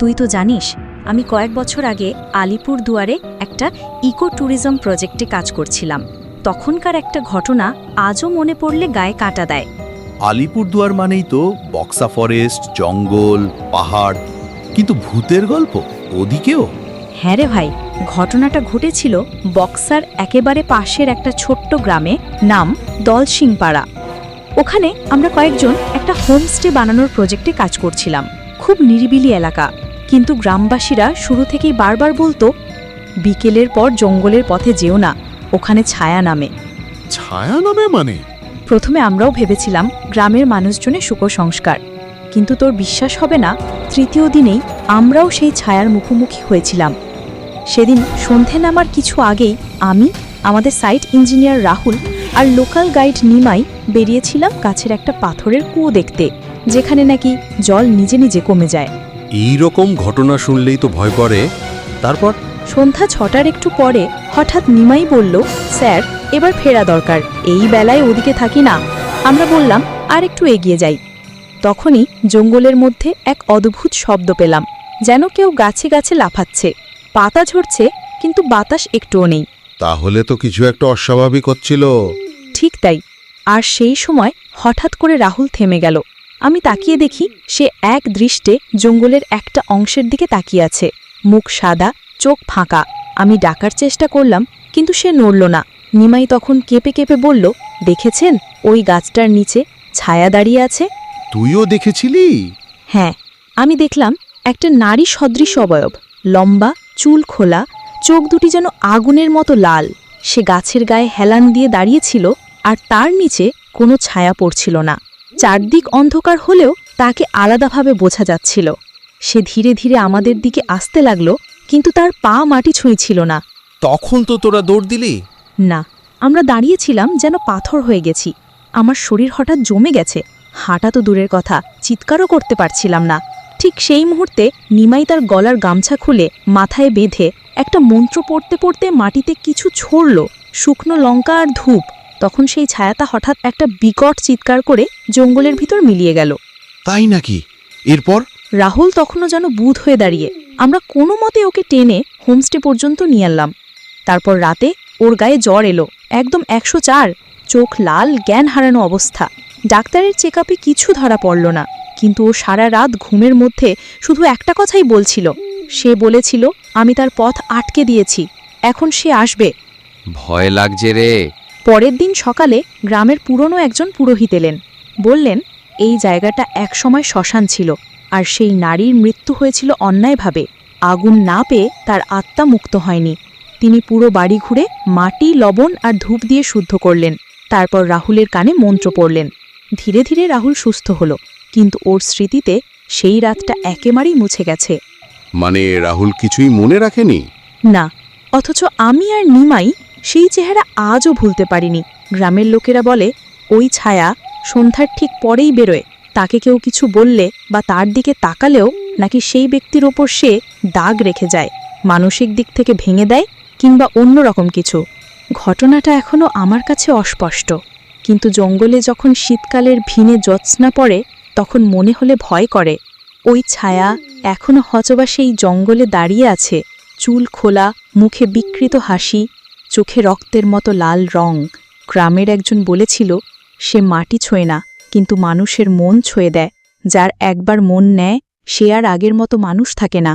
তুই তো জানিস আমি কয়েক বছর আগে আলিপুর দুয়ারে একটা ইকো ট্যুরিজম প্রজেক্টে কাজ করছিলাম। তখনকার একটা ঘটনা আজও মনে পড়লে গায়ে কাটা দেয়। আলিপুরদুয়ার মানেই তো বক্সা ফরেস্ট জঙ্গল পাহাড় কিন্তু ভূতের গল্প ওদিকেও। হ্যাঁ রে ভাই ঘটনাটা ঘটেছিল বক্সার একেবারে পাশের একটা ছোট্ট গ্রামে নাম দলসিংপাড়া। ওখানে আমরা কয়েকজন একটা হোমস্টে বানানোর প্রজেক্টে কাজ করছিলাম। খুব নিরিবিলি এলাকা। কিন্তু গ্রামবাসীরা শুরু থেকেই বারবার বলতো বিকেলের পর জঙ্গলের পথে যেও না ওখানে ছায়া নামে। ছায়া নামে মানে? প্রথমে আমরাও ভেবেছিলাম গ্রামের মানুষজনের সুকসংস্কার কিন্তু তোর বিশ্বাস হবে না তৃতীয় দিনেই আমরাও সেই ছায়ার মুখোমুখি হয়েছিলাম। সেদিন সন্ধে নামার কিছু আগেই আমি আমাদের সাইট ইঞ্জিনিয়ার রাহুল আর লোকাল গাইড নিমাই বেরিয়েছিলাম কাছের একটা পাথরের কুয়ো দেখতে যেখানে নাকি জল নিজে নিজে কমে যায়। এই রকম ঘটনা শুনলেই তো ভয় করে। তারপর? সন্ধ্যা ছটার একটু পরে হঠাৎ নিমাই বলল স্যার এবার ফেরা দরকার এই বেলায় ওদিকে থাকি না। আমরা বললাম আর একটু এগিয়ে যাই। তখনই জঙ্গলের মধ্যে এক অদ্ভুত শব্দ পেলাম যেন কেউ গাছে গাছে লাফাচ্ছে। পাতা ঝরছে কিন্তু বাতাস একটুও নেই। তাহলে তো কিছু একটা অস্বাভাবিক হচ্ছিল। ঠিক তাই। আর সেই সময় হঠাৎ করে রাহুল থেমে গেল। আমি তাকিয়ে দেখি সে এক দৃষ্টে জঙ্গলের একটা অংশের দিকে তাকিয়ে আছে। মুখ সাদা চোখ ফাঁকা। আমি ডাকার চেষ্টা করলাম কিন্তু সে নড়ল না। নিমাই তখন কেঁপে কেঁপে বলল দেখেছেন? ওই গাছটার নিচে ছায়া দাঁড়িয়ে আছে? তুইও দেখেছিলি? হ্যাঁ। আমি দেখলাম একটা নারী সদৃশ অবয়ব। লম্বা চুল খোলা চোখ দুটি যেন আগুনের মতো লাল। সে গাছের গায়ে হেলান দিয়ে দাঁড়িয়েছিল আর তার নিচে কোনো ছায়া পড়ছিল না। চারদিক অন্ধকার হলেও তাকে আলাদাভাবে বোঝা যাচ্ছিল। সে ধীরে ধীরে আমাদের দিকে আসতে লাগল কিন্তু তার পা মাটি ছুঁইছিল না। তখন তো তোরা দৌড় দিলি? না আমরা দাঁড়িয়েছিলাম যেন পাথর হয়ে গেছি। আমার শরীর হঠাৎ জমে গেছে। হাঁটা তো দূরের কথা চিৎকারও করতে পারছিলাম না। ঠিক সেই মুহূর্তে নিমাই তার গলার গামছা খুলে মাথায় বেঁধে একটা মন্ত্র পড়তে পড়তে মাটিতে কিছু ছড়ল। শুকনো লঙ্কা আর ধূপ। তখন সেই ছায়াটা হঠাৎ একটা বিকট চিৎকার করে জঙ্গলের ভিতর মিলিয়ে গেল। তাই নাকি? এরপর? রাহুল তখনও যেন বুধ হয়ে দাঁড়িয়ে। আমরা কোনো মতে ওকে টেনে হোমস্টে পর্যন্ত নিয়ে আনলাম তারপর রাতে ওর গায়ে জ্বর এলো। একদম একশো চার চোখ লাল জ্ঞান হারানো অবস্থা। ডাক্তারের চেক কিছু ধরা পড়ল না কিন্তু ও সারা রাত ঘুমের মধ্যে শুধু একটা কথাই বলছিল। সে বলেছিল আমি তার পথ আটকে দিয়েছি এখন সে আসবে। ভয় লাগছে রে। পরের দিন সকালে গ্রামের পুরনো একজন পুরোহিত এলেন। বললেন এই জায়গাটা একসময় শ্মশান ছিল আর সেই নারীর মৃত্যু হয়েছিল অন্যায়ভাবে। আগুন না পেয়ে তার আত্মা মুক্ত হয়নি। তিনি পুরো বাড়ি ঘুরে মাটি লবণ আর ধূপ দিয়ে শুদ্ধ করলেন। তারপর রাহুলের কানে মন্ত্র পড়লেন। ধীরে ধীরে রাহুল সুস্থ হলো কিন্তু ওর স্মৃতিতে সেই রাতটা একেবারেই মুছে গেছে। মানে রাহুল কিছুই মনে রাখেনি? না অথচ আমি আর নিমাই সেই চেহারা আজও ভুলতে পারিনি। গ্রামের লোকেরা বলে, ওই ছায়া সন্ধ্যার ঠিক পরেই বেরোয়। তাকে কেউ কিছু বললে বা তার দিকে তাকালেও নাকি সেই ব্যক্তির ওপর সে দাগ রেখে যায়, মানসিক দিক থেকে ভেঙে দেয় কিংবা অন্য রকম কিছু। ঘটনাটা এখনও আমার কাছে অস্পষ্ট। কিন্তু জঙ্গলে যখন শীতকালের ভিনে জ্যোৎস্না পড়ে, তখন মনে হলে ভয় করে, ওই ছায়া এখনও হচবা সেই জঙ্গলে দাঁড়িয়ে আছে। চুল খোলা, মুখে বিকৃত হাসি চোখে রক্তের মতো লাল রং। গ্রামের একজন বলেছিল, সে মাটি ছোঁয় না, কিন্তু মানুষের মন ছুঁয়ে দেয়। যার একবার মন নেয়, সে আর আগের মতো মানুষ থাকে না।